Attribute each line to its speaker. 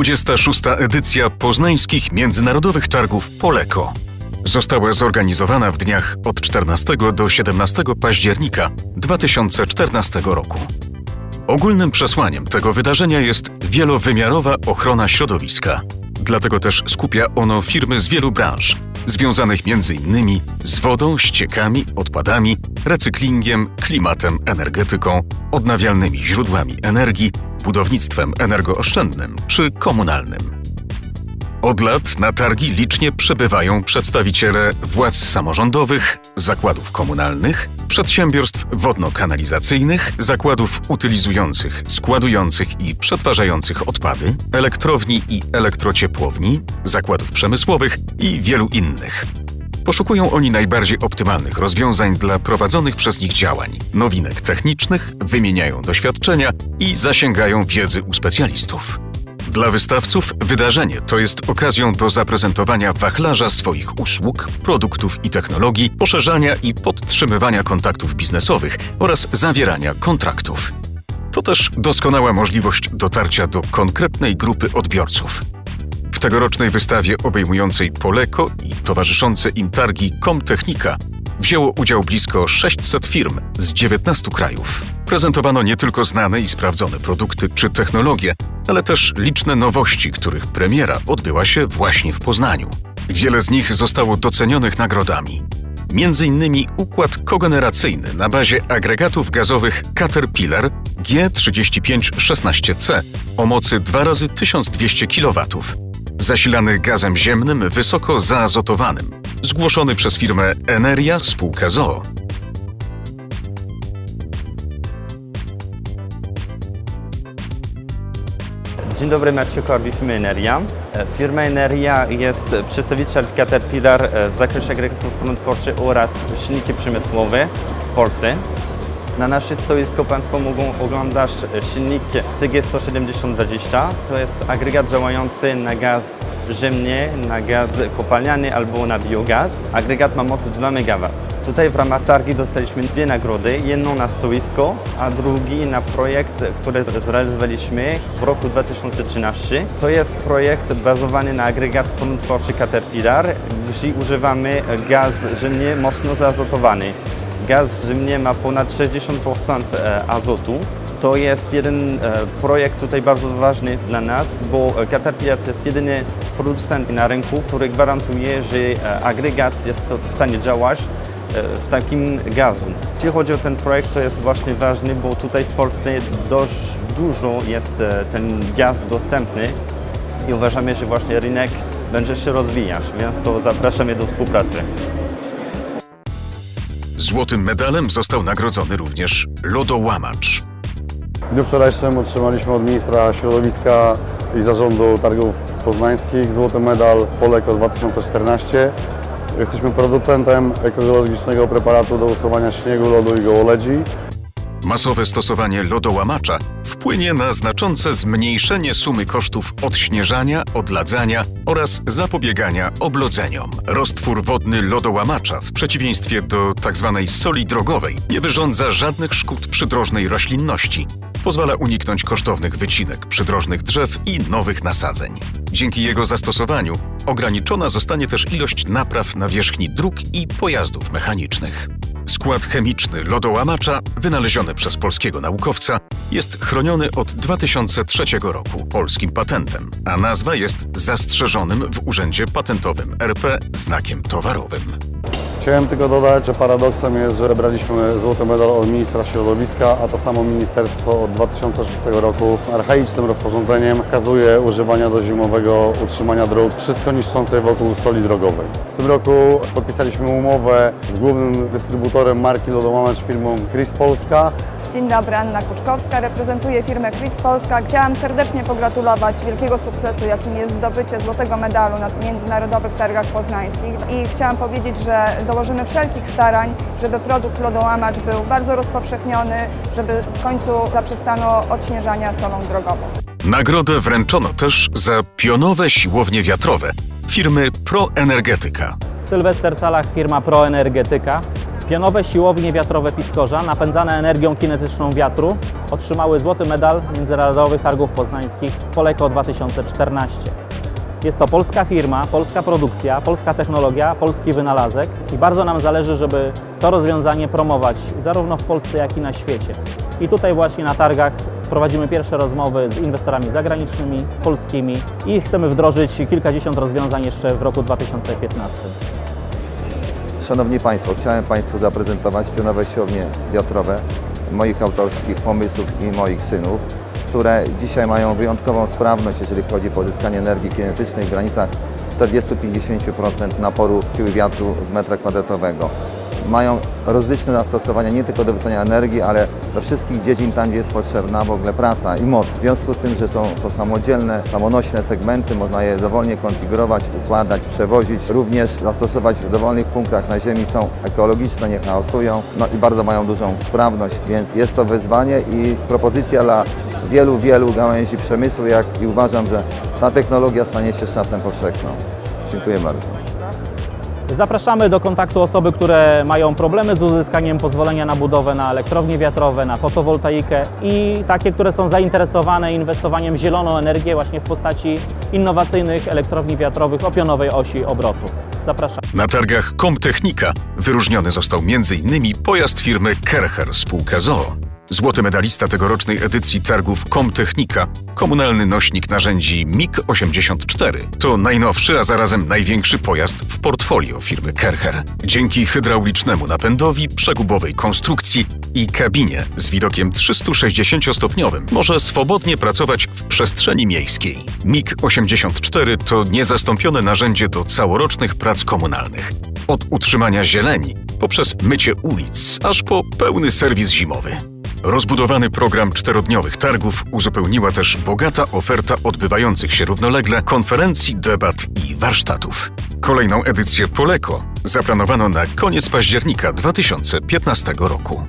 Speaker 1: 26. edycja poznańskich międzynarodowych targów Poleko. Została zorganizowana w dniach od 14 do 17 października 2014 roku. Ogólnym przesłaniem tego wydarzenia jest wielowymiarowa ochrona środowiska. Dlatego też skupia ono firmy z wielu branż, związanych m.in. z wodą, ściekami, odpadami, recyklingiem, klimatem, energetyką, odnawialnymi źródłami energii, budownictwem energooszczędnym czy komunalnym. Od lat na targi licznie przybywają przedstawiciele władz samorządowych, zakładów komunalnych, przedsiębiorstw wodno-kanalizacyjnych, zakładów utylizujących, składujących i przetwarzających odpady, elektrowni i elektrociepłowni, zakładów przemysłowych i wielu innych. Poszukują oni najbardziej optymalnych rozwiązań dla prowadzonych przez nich działań, nowinek technicznych, wymieniają doświadczenia i zasięgają wiedzy u specjalistów. Dla wystawców wydarzenie to jest okazją do zaprezentowania wachlarza swoich usług, produktów i technologii, poszerzania i podtrzymywania kontaktów biznesowych oraz zawierania kontraktów. To też doskonała możliwość dotarcia do konkretnej grupy odbiorców. W tegorocznej wystawie obejmującej Poleko i towarzyszące im targi Comtechnika wzięło udział blisko 600 firm z 19 krajów. Prezentowano nie tylko znane i sprawdzone produkty czy technologie, ale też liczne nowości, których premiera odbyła się właśnie w Poznaniu. Wiele z nich zostało docenionych nagrodami. Między innymi układ kogeneracyjny na bazie agregatów gazowych Caterpillar G3516C o mocy 2 razy 1200 kW, zasilany gazem ziemnym wysoko zaazotowanym, zgłoszony przez firmę Eneria spółka ZOO.
Speaker 2: Dzień dobry, Maciej Korbi, firma Eneria. E, Firma Eneria jest przedstawiciel Caterpillar e, w zakresie agregatów prądotwórczych oraz silniki przemysłowe w Polsce. Na nasze stoisko Państwo mogą oglądać silnik TG17020. To jest agregat działający na gaz ziemny, na gaz kopalniany albo na biogaz. Agregat ma moc 2 MW. Tutaj w ramach targi dostaliśmy dwie nagrody. Jedną na stoisko, a drugi na projekt, który zrealizowaliśmy w roku 2013. To jest projekt bazowany na agregat prądotwórczy Caterpillar, gdzie używamy gaz ziemny mocno zaazotowany. Gaz ziemny ma ponad 60% e, azotu. To jest jeden e, projekt tutaj bardzo ważny dla nas, bo Caterpillar jest jedyny producent na rynku, który gwarantuje, że e, agregat jest w stanie działać w takim gazu. Jeśli chodzi o ten projekt, to jest właśnie ważny, bo tutaj w Polsce dość dużo jest ten gaz dostępny i uważamy, że właśnie rynek będzie się rozwijać, więc to zapraszamy do współpracy.
Speaker 1: Złotym medalem został nagrodzony również lodołamacz.
Speaker 3: W dniu wczorajszym otrzymaliśmy od ministra środowiska i zarządu targów poznańskich złoty medal Poleko 2014. Jesteśmy producentem ekologicznego preparatu do usuwania śniegu, lodu i gołoledzi.
Speaker 1: Masowe stosowanie lodołamacza wpłynie na znaczące zmniejszenie sumy kosztów odśnieżania, odladzania oraz zapobiegania oblodzeniom. Roztwór wodny lodołamacza, w przeciwieństwie do tzw. soli drogowej, nie wyrządza żadnych szkód przydrożnej roślinności. Pozwala uniknąć kosztownych wycinek przydrożnych drzew i nowych nasadzeń. Dzięki jego zastosowaniu ograniczona zostanie też ilość napraw na wierzchni dróg i pojazdów mechanicznych. Skład chemiczny lodołamacza, wynaleziony przez polskiego naukowca, jest chroniony od 2003 roku polskim patentem, a nazwa jest zastrzeżonym w Urzędzie Patentowym RP znakiem towarowym.
Speaker 3: Chciałem tylko dodać, że paradoksem jest, że braliśmy złoty medal od ministra środowiska, a to samo ministerstwo od 2006 roku archaicznym rozporządzeniem kazuje używania do zimowego utrzymania dróg wszystko niszczącej wokół soli drogowej. W tym roku podpisaliśmy umowę z głównym dystrybutorem marki Lodołamacz firmą Chris Polska.
Speaker 4: Dzień dobry, Anna Kuczkowska, reprezentuję firmę Chris Polska. Chciałam serdecznie pogratulować wielkiego sukcesu, jakim jest zdobycie złotego medalu na międzynarodowych targach poznańskich i chciałam powiedzieć, że dołożymy wszelkich starań, żeby produkt lodołamacz był bardzo rozpowszechniony, żeby w końcu zaprzestano odśnieżania solą drogową.
Speaker 1: Nagrodę wręczono też za pionowe siłownie wiatrowe firmy Proenergetyka.
Speaker 5: Sylwester Salach, firma Proenergetyka. Pionowe siłownie wiatrowe Piskorza, napędzane energią kinetyczną wiatru, otrzymały złoty medal Międzynarodowych Targów Poznańskich Poleko 2014. Jest to polska firma, polska produkcja, polska technologia, polski wynalazek i bardzo nam zależy, żeby to rozwiązanie promować zarówno w Polsce, jak i na świecie. I tutaj właśnie na targach prowadzimy pierwsze rozmowy z inwestorami zagranicznymi, polskimi i chcemy wdrożyć kilkadziesiąt rozwiązań jeszcze w roku 2015.
Speaker 6: Szanowni Państwo, chciałem Państwu zaprezentować pionowe siłownie wiatrowe moich autorskich pomysłów i moich synów, które dzisiaj mają wyjątkową sprawność, jeżeli chodzi o pozyskanie energii kinetycznej w granicach 40-50% naporu siły wiatru z metra kwadratowego. Mają rozliczne zastosowania nie tylko do wytwarzania energii, ale do wszystkich dziedzin tam, gdzie jest potrzebna w ogóle praca i moc. W związku z tym, że są to samodzielne, samonośne segmenty, można je dowolnie konfigurować, układać, przewozić, również zastosować w dowolnych punktach na ziemi, są ekologiczne, nie chaosują, no i bardzo mają dużą sprawność, więc jest to wyzwanie i propozycja dla wielu, wielu gałęzi przemysłu, jak i uważam, że ta technologia stanie się z czasem powszechną. Dziękuję bardzo.
Speaker 5: Zapraszamy do kontaktu osoby, które mają problemy z uzyskaniem pozwolenia na budowę na elektrownie wiatrowe, na fotowoltaikę i takie, które są zainteresowane inwestowaniem w zieloną energię właśnie w postaci innowacyjnych elektrowni wiatrowych o pionowej osi obrotu. Zapraszamy.
Speaker 1: Na targach Comtechnika wyróżniony został m.in. pojazd firmy Kercher spółka ZOO. Złoty medalista tegorocznej edycji targów Comtechnika, komunalny nośnik narzędzi MiG-84. To najnowszy, a zarazem największy pojazd w portfolio firmy Kercher. Dzięki hydraulicznemu napędowi, przegubowej konstrukcji i kabinie z widokiem 360-stopniowym może swobodnie pracować w przestrzeni miejskiej. MiG-84 to niezastąpione narzędzie do całorocznych prac komunalnych. Od utrzymania zieleni, poprzez mycie ulic, aż po pełny serwis zimowy. Rozbudowany program czterodniowych targów uzupełniła też bogata oferta odbywających się równolegle konferencji, debat i warsztatów. Kolejną edycję Poleko zaplanowano na koniec października 2015 roku.